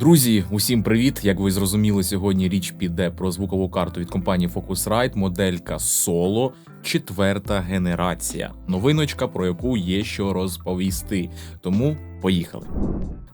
Друзі, усім привіт! Як ви зрозуміли, сьогодні річ піде про звукову карту від компанії Focusrite, моделька Solo, четверта генерація. Новиночка, про яку є що розповісти. Тому поїхали.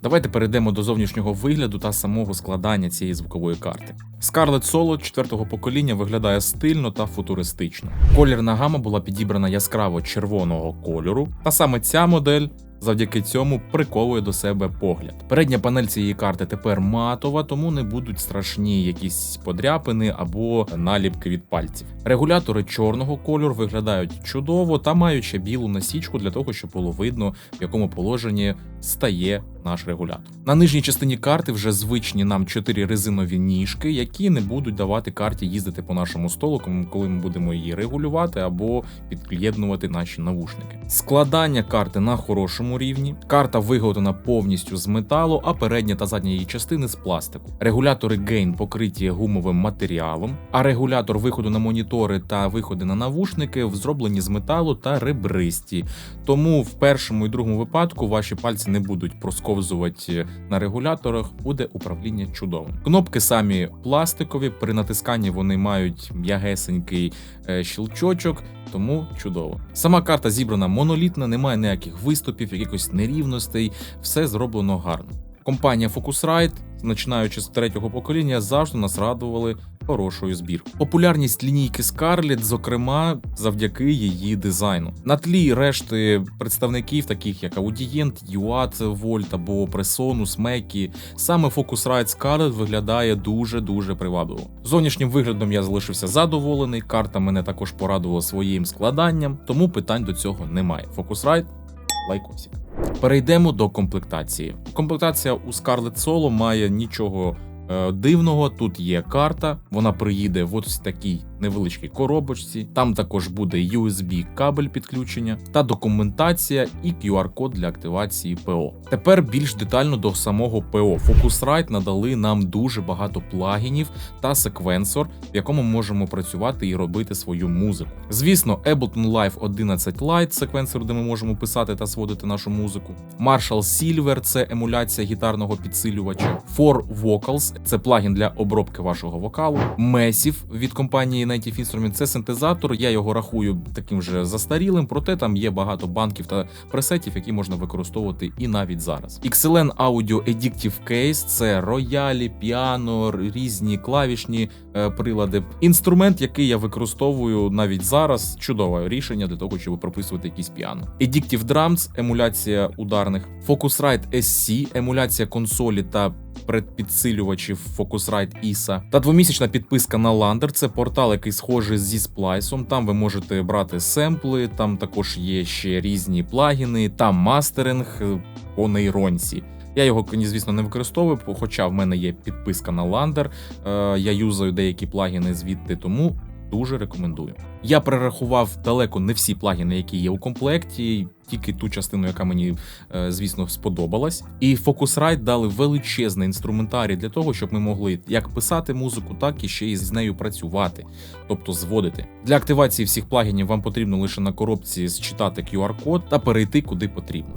Давайте перейдемо до зовнішнього вигляду та самого складання цієї звукової карти. Scarlett Solo четвертого покоління виглядає стильно та футуристично. Колірна гама була підібрана яскраво червоного кольору, та саме ця модель Завдяки цьому приковує до себе погляд. Передня панель цієї карти тепер матова, тому не будуть страшні якісь подряпини або наліпки від пальців. Регулятори чорного кольору виглядають чудово та мають ще білу насічку для того, щоб було видно, в якому положенні стає наш регулятор. На нижній частині карти вже звичні нам чотири резинові ніжки, які не будуть давати карті їздити по нашому столу, коли ми будемо її регулювати або під'єднувати наші навушники. Складання карти на хорошому рівні. Карта виготовлена повністю з металу, а передня та задня її частини з пластику. Регулятори гейн покриті гумовим матеріалом, а регулятор виходу на монітори та виходи на навушники зроблені з металу та ребристі. Тому в першому і другому випадку ваші пальці не будуть просковзувати на регуляторах, буде управління чудовим. Кнопки самі пластикові, при натисканні вони мають м'ягесенький е, щелчочок, тому чудово. Сама карта зібрана монолітна, немає ніяких виступів, якихось нерівностей, все зроблено гарно. Компанія Focusrite, починаючи з третього покоління, завжди нас радували хорошою збіркою. Популярність лінійки Scarlett, зокрема, завдяки її дизайну. На тлі решти представників, таких як Audient, UAT, Volt або Presonus, Mackie, саме Focusrite Scarlett виглядає дуже-дуже привабливо. Зовнішнім виглядом я залишився задоволений, карта мене також порадувала своїм складанням, тому питань до цього немає. Focusrite – лайкосик. Перейдемо до комплектації. Комплектація у Scarlett Solo має нічого дивного. Тут є карта, вона приїде в ось такій невеличкій коробочці. Там також буде USB кабель підключення та документація і QR-код для активації ПО. Тепер більш детально до самого ПО. Focusrite надали нам дуже багато плагінів та секвенсор, в якому можемо працювати і робити свою музику. Звісно, Ableton Live 11 Lite секвенсор, де ми можемо писати та сводити нашу музику. Marshall Silver це емуляція гітарного підсилювача. For Vocals це плагін для обробки вашого вокалу. Massive від компанії Native Instruments це синтезатор. Я його рахую таким же застарілим, проте там є багато банків та пресетів, які можна використовувати і навіть зараз. XLN Audio Addictive Case це роялі, піано, різні клавішні е, прилади. Інструмент, який я використовую навіть зараз. Чудове рішення для того, щоб прописувати якісь піано. Addictive Drums – емуляція ударних. Focusrite SC – емуляція консолі та предпідсилювачів Focusrite ISA. Та двомісячна підписка на Lander. Це портал, який схожий зі сплайсом. Там ви можете брати семпли, там також є ще різні плагіни, там мастеринг по нейронці. Я його, звісно, не використовую, хоча в мене є підписка на Lander. Е, Я юзаю деякі плагіни звідти, тому дуже рекомендую. Я перерахував далеко не всі плагіни, які є у комплекті тільки ту частину, яка мені, е, звісно, сподобалась. І Focusrite дали величезний інструментарій для того, щоб ми могли як писати музику, так і ще й з нею працювати, тобто зводити. Для активації всіх плагінів вам потрібно лише на коробці зчитати QR-код та перейти куди потрібно.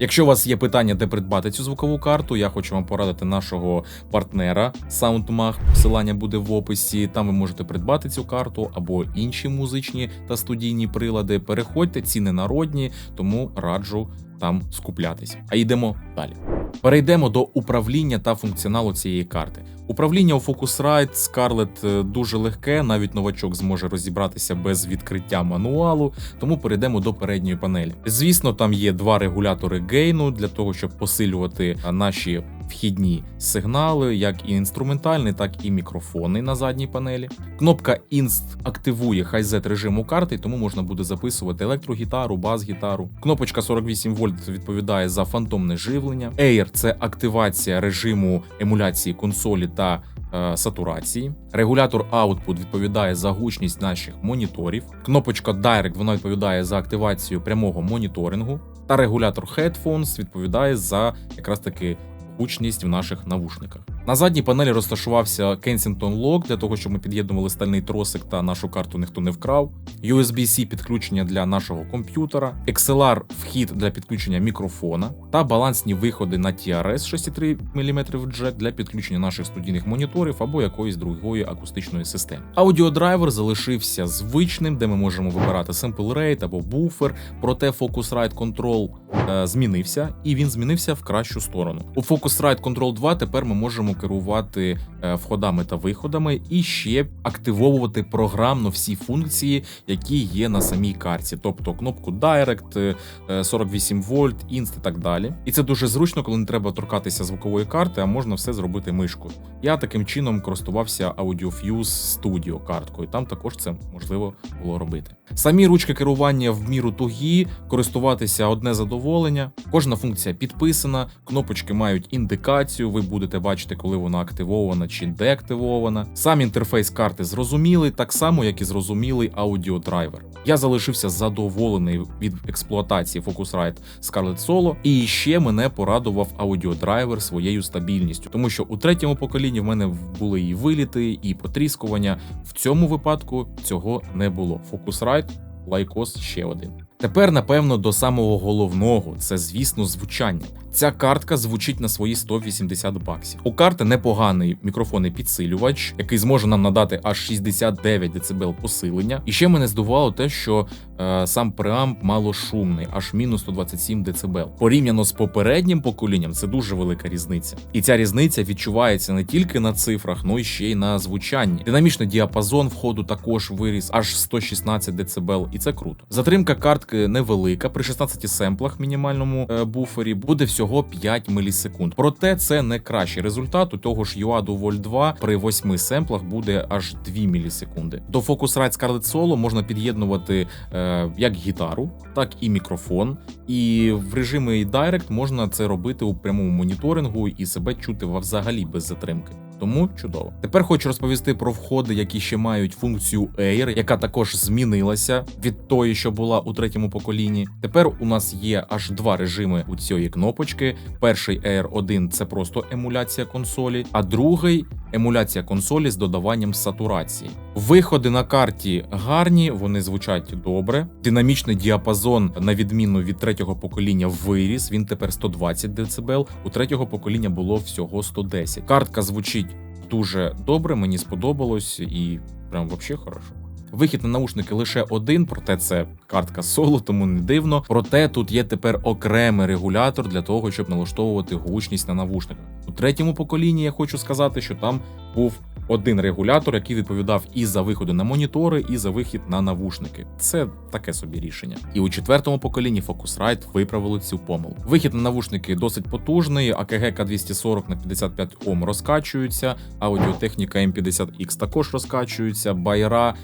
Якщо у вас є питання, де придбати цю звукову карту, я хочу вам порадити нашого партнера SoundMag. Посилання буде в описі. Там ви можете придбати цю карту або інші музичні та студійні прилади. Переходьте, ціни народні, тому раджу там скуплятись. А йдемо далі. Перейдемо до управління та функціоналу цієї карти. Управління у Focusrite Scarlett е, дуже легке, навіть новачок зможе розібратися без відкриття мануалу, тому перейдемо до передньої панелі. Звісно, там є два регулятори гейну для того, щоб посилювати наші вхідні сигнали, як і інструментальний, так і мікрофони на задній панелі. Кнопка Inst активує хайзет режиму карти, тому можна буде записувати електрогітару, бас-гітару. Кнопочка 48 вольт відповідає за фантомне живлення. Air – це активація режиму емуляції консолі та е, Сатурації, регулятор Output відповідає за гучність наших моніторів. Кнопочка Direct вона відповідає за активацію прямого моніторингу, та регулятор Headphones відповідає за якраз таки гучність в наших навушниках. На задній панелі розташувався Kensington Lock для того, щоб ми під'єднували стальний тросик та нашу карту ніхто не вкрав. USB-C підключення для нашого комп'ютера, XLR вхід для підключення мікрофона та балансні виходи на TRS 6,3 мм джек для підключення наших студійних моніторів або якоїсь другої акустичної системи. Аудіодрайвер залишився звичним, де ми можемо вибирати sample rate або буфер, проте Focusrite Control е, змінився, і він змінився в кращу сторону. У Focusrite Control 2 тепер ми можемо керувати е, входами та виходами і ще активовувати програмно всі функції, які є на самій карті, тобто кнопку Direct, е, 48 вольт, Inst і так далі. І це дуже зручно, коли не треба торкатися звукової карти, а можна все зробити мишкою. Я таким чином користувався AudioFuse Studio карткою. Там також це можливо було робити. Самі ручки керування в міру тугі, користуватися одне задоволення. Кожна функція підписана, кнопочки мають індикацію. Ви будете бачити, коли вона активована чи деактивована. Сам інтерфейс карти зрозумілий, так само як і зрозумілий аудіодрайвер. Я залишився задоволений від експлуатації Focusrite Scarlett Solo, і ще мене порадував аудіодрайвер своєю стабільністю, тому що у третьому поколінні в мене були і виліти, і потріскування. В цьому випадку цього не було. Focusrite Lycos ще один. Тепер, напевно, до самого головного це, звісно, звучання. Ця картка звучить на свої 180 баксів. У карти непоганий мікрофонний підсилювач, який зможе нам надати аж 69 дБ посилення. І ще мене здивувало те, що е, сам преамп малошумний, аж мінус 127 дБ. Порівняно з попереднім поколінням, це дуже велика різниця. І ця різниця відчувається не тільки на цифрах, но й ще й на звучанні. Динамічний діапазон входу також виріс аж 116 дБ, і це круто. Затримка картки невелика. При 16 семплах мінімальному е, буфері буде всього 5 мілісекунд. Проте це не кращий результат. У того ж UAD Volt 2 при 8 семплах буде аж 2 мілісекунди. До Focusrite Scarlett Solo можна під'єднувати е, як гітару, так і мікрофон. І в режимі Direct можна це робити у прямому моніторингу і себе чути взагалі без затримки. Тому чудово. Тепер хочу розповісти про входи, які ще мають функцію Air, яка також змінилася від тої, що була у третьому поколінні. Тепер у нас є аж два режими у цієї кнопочки. Перший Air 1 це просто емуляція консолі, а другий емуляція консолі з додаванням сатурації. Виходи на карті гарні, вони звучать добре. Динамічний діапазон, на відміну від третього покоління, виріс. Він тепер 120 дБ, У третього покоління було всього 110. Картка звучить дуже добре, мені сподобалось і прям вообще хорошо. Вихід на наушники лише один, проте це картка соло, тому не дивно. Проте тут є тепер окремий регулятор для того, щоб налаштовувати гучність на навушниках. У третьому поколінні я хочу сказати, що там був один регулятор, який відповідав і за виходи на монітори, і за вихід на навушники. Це таке собі рішення. І у четвертому поколінні Focusrite виправили цю помилку. Вихід на навушники досить потужний, АКГ К240 на 55 Ом розкачуються, аудіотехніка М50X також розкачується, байра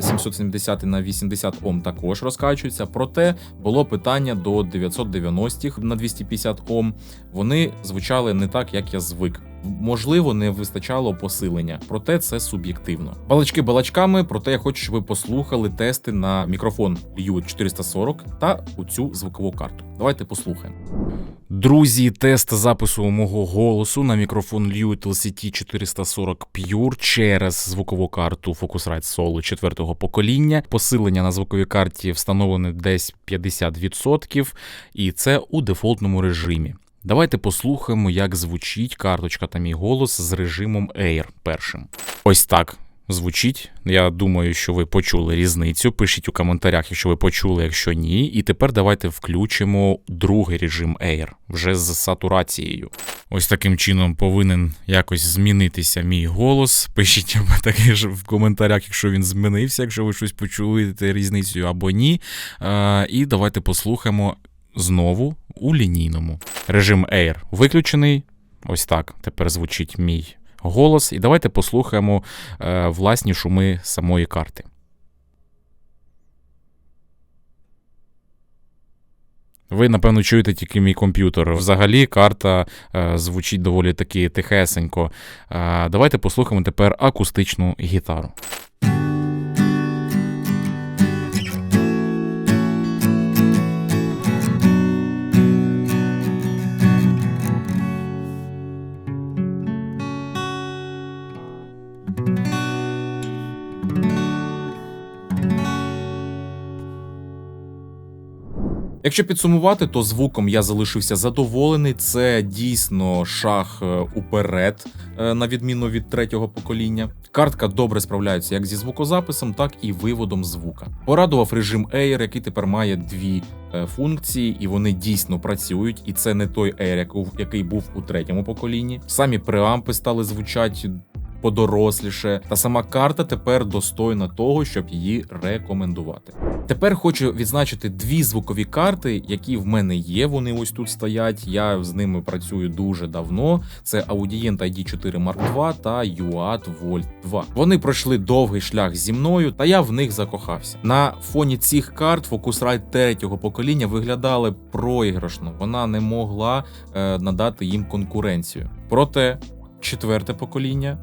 770 на 80 Ом також розкачуються. Проте було питання до 990 на 250 Ом. Вони звучали не так, як я звик. Можливо, не вистачало посилення, проте це суб'єктивно. Балачки балачками, проте я хочу, щоб ви послухали тести на мікрофон Liu 440 та у цю звукову карту. Давайте послухаємо. Друзі, тест запису мого голосу на мікрофон Liu LCT 440 Pure через звукову карту Focusrite Solo 4 покоління. Посилення на звуковій карті встановлене десь 50%, і це у дефолтному режимі. Давайте послухаємо, як звучить карточка та мій голос з режимом Air першим. Ось так звучить. Я думаю, що ви почули різницю. Пишіть у коментарях, якщо ви почули, якщо ні. І тепер давайте включимо другий режим Air вже з сатурацією. Ось таким чином повинен якось змінитися мій голос. Пишіть таке ж в коментарях, якщо він змінився, якщо ви щось почуєте різницю або ні. І давайте послухаємо знову у лінійному. Режим Air виключений. Ось так тепер звучить мій голос. І давайте послухаємо е, власні шуми самої карти. Ви, напевно, чуєте тільки мій комп'ютер. Взагалі, карта е, звучить доволі таки тихесенько. Е, давайте послухаємо тепер акустичну гітару. Якщо підсумувати, то звуком я залишився задоволений. Це дійсно шаг е, уперед, е, на відміну від третього покоління. Картка добре справляється як зі звукозаписом, так і виводом звука. Порадував режим Air, який тепер має дві е, функції, і вони дійсно працюють. І це не той Air, який був у третьому поколінні. Самі преампи стали звучати подоросліше, та сама карта тепер достойна того, щоб її рекомендувати. Тепер хочу відзначити дві звукові карти, які в мене є. Вони ось тут стоять. Я з ними працюю дуже давно. Це Audient ID4 Mark II та UAD Volt 2. Вони пройшли довгий шлях зі мною, та я в них закохався. На фоні цих карт Focusrite третього покоління виглядали проіграшно. Вона не могла е, надати їм конкуренцію. Проте четверте покоління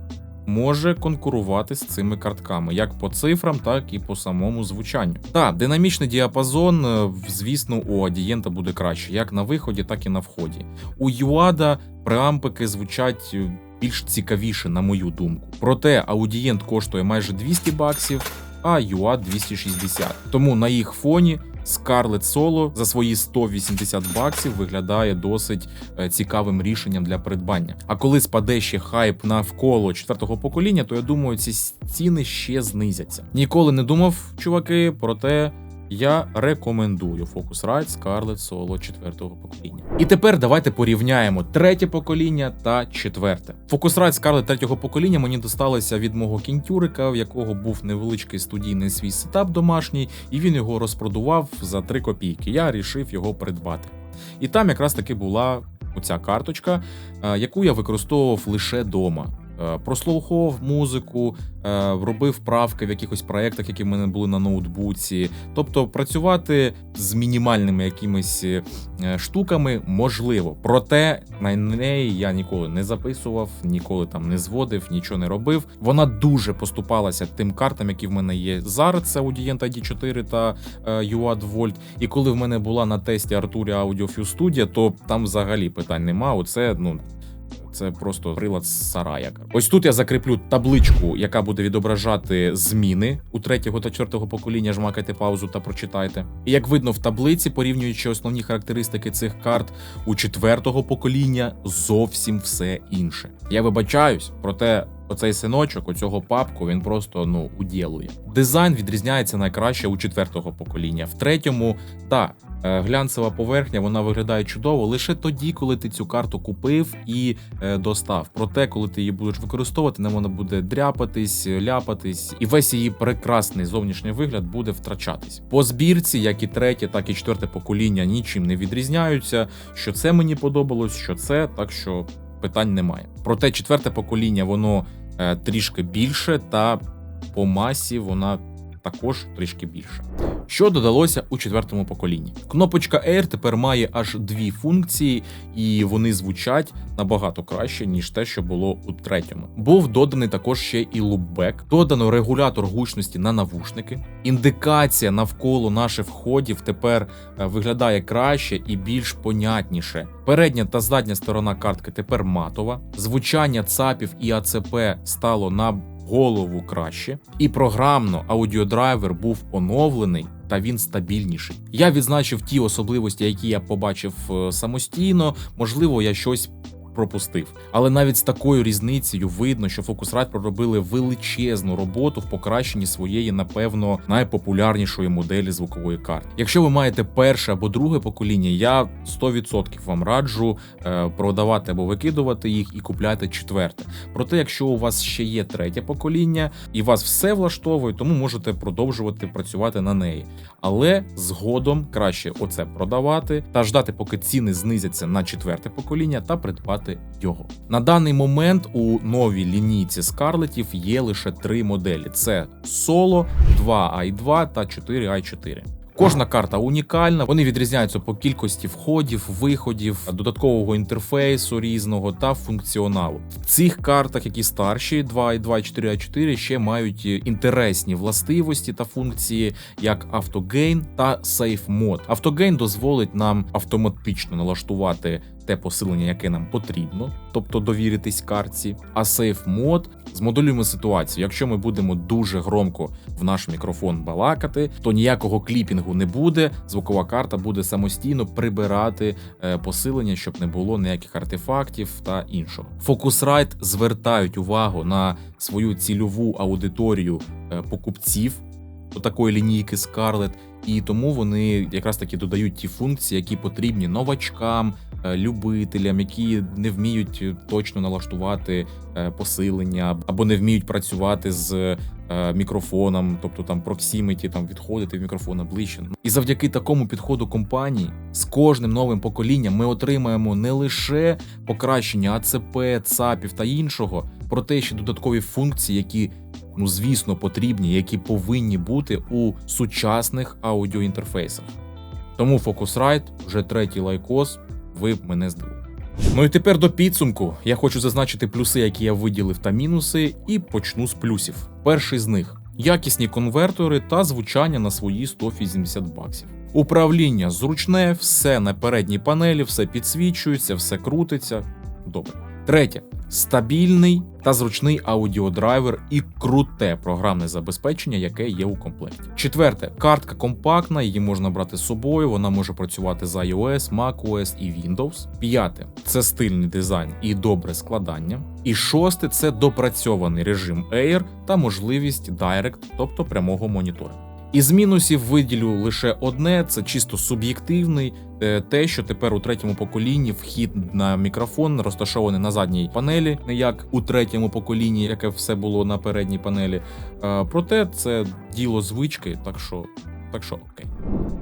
може конкурувати з цими картками, як по цифрам, так і по самому звучанню. Та динамічний діапазон, е, звісно, у Адієнта буде краще, як на виході, так і на вході. У Юада преампики звучать е, більш цікавіше, на мою думку. Проте аудієнт коштує майже 200 баксів, а Юад 260. Тому на їх фоні Scarlett Solo за свої 180 баксів виглядає досить е, цікавим рішенням для придбання. А коли спаде ще хайп навколо четвертого покоління, то я думаю, ці ціни ще знизяться. Ніколи не думав, чуваки, проте. Я рекомендую Focusrite Scarlett Solo четвертого покоління. І тепер давайте порівняємо третє покоління та четверте. Focusrite Scarlett третього покоління мені досталося від мого кінтюрика, в якого був невеличкий студійний свій сетап домашній, і він його розпродував за 3 копійки. Я рішив його придбати. І там якраз таки була оця карточка, е, яку я використовував лише дома. Е, Прослуховував музику, е, робив правки в якихось проєктах, які в мене були на ноутбуці. Тобто працювати з мінімальними якимись е, штуками можливо. Проте на неї я ніколи не записував, ніколи там не зводив, нічого не робив. Вона дуже поступалася тим картам, які в мене є зараз. Це Audient ID4 та UAD Volt. І коли в мене була на тесті Arturia Audio Fuse Studio, то там взагалі питань нема. Оце ну. Це просто прилад з сарая. Ось тут я закріплю табличку, яка буде відображати зміни у третього та четвертого покоління. Жмакайте паузу та прочитайте. І як видно в таблиці, порівнюючи основні характеристики цих карт у четвертого покоління, зовсім все інше. Я вибачаюсь, проте. Оцей синочок, оцього папку, він просто ну уділує. Дизайн відрізняється найкраще у четвертого покоління. В третьому, та е, глянцева поверхня, вона виглядає чудово лише тоді, коли ти цю карту купив і е, достав. Проте, коли ти її будеш використовувати, не вона буде дряпатись, ляпатись, і весь її прекрасний зовнішній вигляд буде втрачатись. По збірці, як і третє, так і четверте покоління нічим не відрізняються. Що це мені подобалось, що це, так що питань немає. Проте четверте покоління воно е, трішки більше, та по масі вона також трішки більше. Що додалося у четвертому поколінні? Кнопочка Air тепер має аж дві функції, і вони звучать набагато краще, ніж те, що було у третьому. Був доданий також ще і лупбек, додано регулятор гучності на навушники. Індикація навколо наших входів тепер е, виглядає краще і більш понятніше. Передня та задня сторона картки тепер матова. Звучання ЦАПів і АЦП стало на голову краще, і програмно аудіодрайвер був оновлений. Та він стабільніший. Я відзначив ті особливості, які я побачив е, самостійно. Можливо, я щось пропустив. Але навіть з такою різницею видно, що Focusrite проробили величезну роботу в покращенні своєї, напевно, найпопулярнішої моделі звукової карти. Якщо ви маєте перше або друге покоління, я 100% вам раджу е, продавати або викидувати їх і купляти четверте. Проте, якщо у вас ще є третє покоління і вас все влаштовує, тому можете продовжувати працювати на неї. Але згодом краще оце продавати та ждати, поки ціни знизяться на четверте покоління, та придбати його. На даний момент у новій лінійці скарлетів є лише три моделі: це Solo, 2 i2 та 4 i4. Кожна карта унікальна, вони відрізняються по кількості входів, виходів, додаткового інтерфейсу різного та функціоналу. В цих картах, які старші, 2.2 і 4.4, ще мають інтересні властивості та функції, як автогейн та сейф мод. Автогейн дозволить нам автоматично налаштувати те посилення, яке нам потрібно, тобто довіритись картці. А Safe Mode змоделюємо ситуацію. Якщо ми будемо дуже громко в наш мікрофон балакати, то ніякого кліпінгу не буде. Звукова карта буде самостійно прибирати е, посилення, щоб не було ніяких артефактів та іншого. Focusrite звертають увагу на свою цільову аудиторію е, покупців такої лінійки Scarlett, і тому вони якраз таки додають ті функції, які потрібні новачкам, е, любителям, які не вміють е, точно налаштувати е, посилення або не вміють працювати з мікрофоном, тобто там проксіміті, там відходити в мікрофона ближче. І завдяки такому підходу компанії з кожним новим поколінням ми отримаємо не лише покращення АЦП, ЦАПів та іншого, проте ще додаткові функції, які ну звісно потрібні, які повинні бути у сучасних аудіоінтерфейсах. Тому Focusrite вже третій лайкос, ви б мене здивували. Ну і тепер до підсумку. Я хочу зазначити плюси, які я виділив, та мінуси, і почну з плюсів. Перший з них якісні конвертори та звучання на свої 180 баксів. Управління зручне, все на передній панелі, все підсвічується, все крутиться. Добре. Третє. Стабільний та зручний аудіодрайвер і круте програмне забезпечення, яке є у комплекті. Четверте, картка компактна, її можна брати з собою. Вона може працювати з iOS, macOS і Windows. П'яте це стильний дизайн і добре складання. І шосте це допрацьований режим Air та можливість Direct, тобто прямого моніторингу. Із мінусів виділю лише одне: це чисто суб'єктивний. е, Те, що тепер у третьому поколінні вхід на мікрофон розташований на задній панелі, не як у третьому поколінні, яке все було на передній панелі. Е, Проте це діло звички, так що так що окей.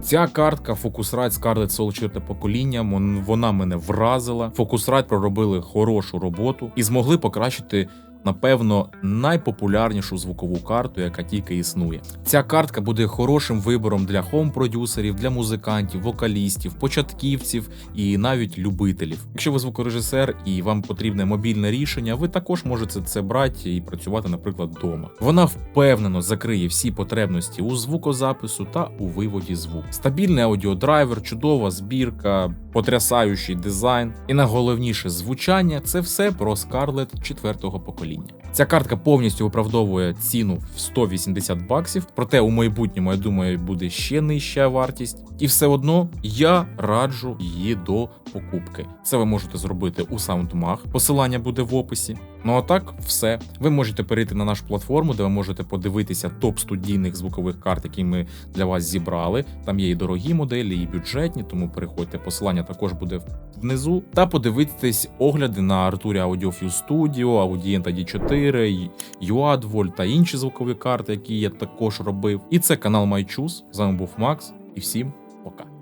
Ця картка Focusrite Scarlett Soul 4 покоління. Вона мене вразила. Focusrite проробили хорошу роботу і змогли покращити. Напевно, найпопулярнішу звукову карту, яка тільки існує. Ця картка буде хорошим вибором для хоум-продюсерів, для музикантів, вокалістів, початківців і навіть любителів. Якщо ви звукорежисер і вам потрібне мобільне рішення, ви також можете це брати і працювати, наприклад, вдома. Вона впевнено закриє всі потребності у звукозапису та у виводі звуку. Стабільний аудіодрайвер, чудова збірка, потрясаючий дизайн і найголовніше звучання це все про Scarlett четвертого покоління. Ця картка повністю виправдовує ціну в 180 баксів, проте у майбутньому, я думаю, буде ще нижча вартість. І все одно я раджу її до покупки. Це ви можете зробити у SoundMag, посилання буде в описі. Ну а так, все. Ви можете перейти на нашу платформу, де ви можете подивитися топ студійних звукових карт, які ми для вас зібрали. Там є і дорогі моделі, і бюджетні, тому переходьте. Посилання також буде внизу. Та подивитись огляди на Arturia Audio Studio, Audienta D4, UADVOL та інші звукові карти, які я також робив. І це канал MyChoose. З вами був Макс, і всім.